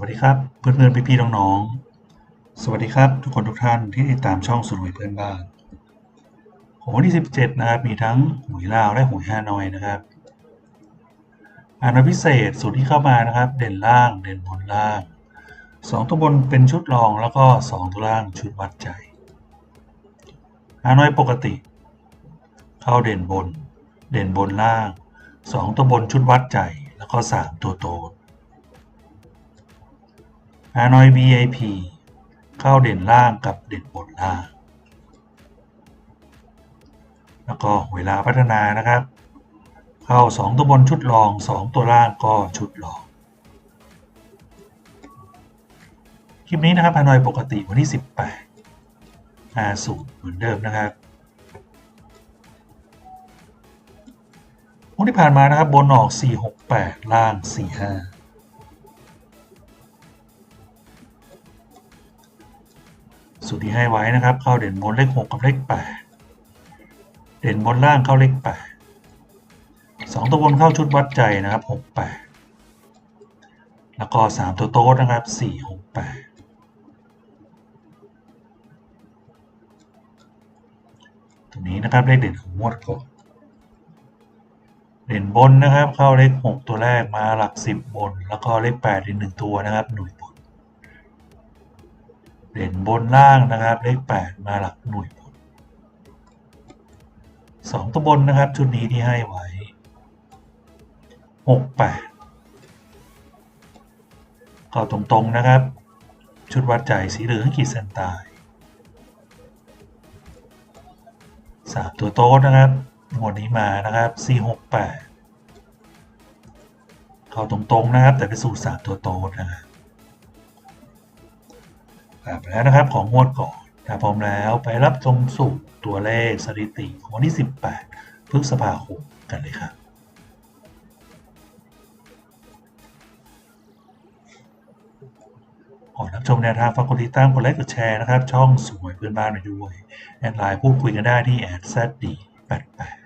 วัสดีครับเพื่อนๆพี่ๆน้องๆ สวัสดีครับทุกคนทุกท่านที่ติดตามช่องสุดหวยเพื่อนบ้านของวันที่17นะครับมีทั้งหวยลาวและหวยฮานอยนะครับอานพิเศษสูตรที่เข้ามานะครับ เด่นล่างเด่นบนล่าง2ตัวบนเป็นชุดรองแล้วก็2ตัวล่างชุดวัดใจฮานอยปกติ เข้าเด่นบน เด่นบนล่าง2ตัวบนชุดวัดใจแล้วก็3ตัวโตด ฮานอย VIP เข้าเด่นล่างกับเด่นบนล่าง แล้วก็เวลาพัฒนานะครับ เข้า 2 ตัวบนชุดรอง 2 ตัวล่างก็ชุดรอง คลิปนี้นะครับฮานอยปกติวันที่ 18 50เหมือนเดิมนะครับวันที่ผ่านมานะครับบนออก 468 ล่าง 45 สูตรที่ให้ไว้นะครับ เข้าเด่นบนเลข6กับเลข8เด่นบนล่างเข้าเลข8 2ตัวบนเข้าชุดวัดใจนะครับ68แปดแล้วก็3ตัวโต๊ดนะครับ4 6 8ตรงนี้นะครับเลขเด่นของงวดก่อนเด่นบนนะครับเข้าเลข6ตัวแรกมาหลัก10บบน แล้วก็เลข8อีก1ตัวนะครับหน่วยบน เด่นบนล่างนะครับเลข8มาหลักหน่วยบน2ตัวบนนะครับชุดนี้ที่ให้ไว้ 6 8 ก็ตรงๆนะครับ ชุดวัดใจสีเหลืองขีดเส้นใต้3ตัวโต๊ดนะครับหมวดนี้มานะครับ 4 6 8 เข้าตรงๆนะครับ แต่เป็นสูตร3ตัวโต๊ดนะครับ ครับแล้วนะครับของงวดก่อนถ้าพร้อมแล้วไปรับชมสูตรตัวเลขสถิติของวันที่ 18 พฤษภาคมกันเลยครับก่อรับชมแนวทางฝากกดติดตามกดไลค์กดแชร์นะครับ ช่องสวยเพื่อนบ้านไปด้วย แอดไลน์พูดคุยกันได้ที่แอดแซดดี88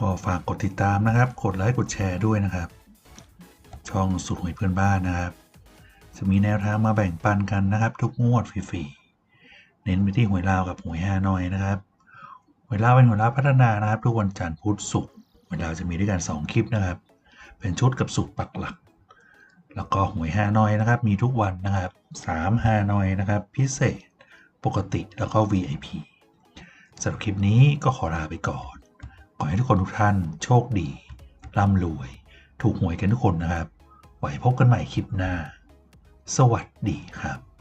ก็ฝากกดติดตามนะครับ กดไลค์กดแชร์ด้วยนะครับ ช่องสุดหวยเพื่อนบ้านนะครับ จะมีแนวทางมาแบ่งปันกันนะครับ ทุกงวดฟรีๆเน้นไปที่หวยลาวกับหวยฮานอยนะครับหวยลาวเป็นหวยลาวพัฒนานะครับ ทุกวันจันทร์พุธศุกร์หวยลาวจะมีด้วยกัน 2 คลิปนะครับ เป็นชุดกับสูตรปักหลัก แล้วก็หวยฮานอยนะครับ มีทุกวันนะครับ3ฮานอยนะครับ พิเศษ ปกติแล้วก็ VIP สำหรับคลิปนี้ก็ขอลาไปก่อน ขอให้ทุกคนทุกท่านโชคดีร่ำรวย ถูกหวยกันทุกคนนะครับ ไว้พบกันใหม่คลิปหน้า สวัสดีครับ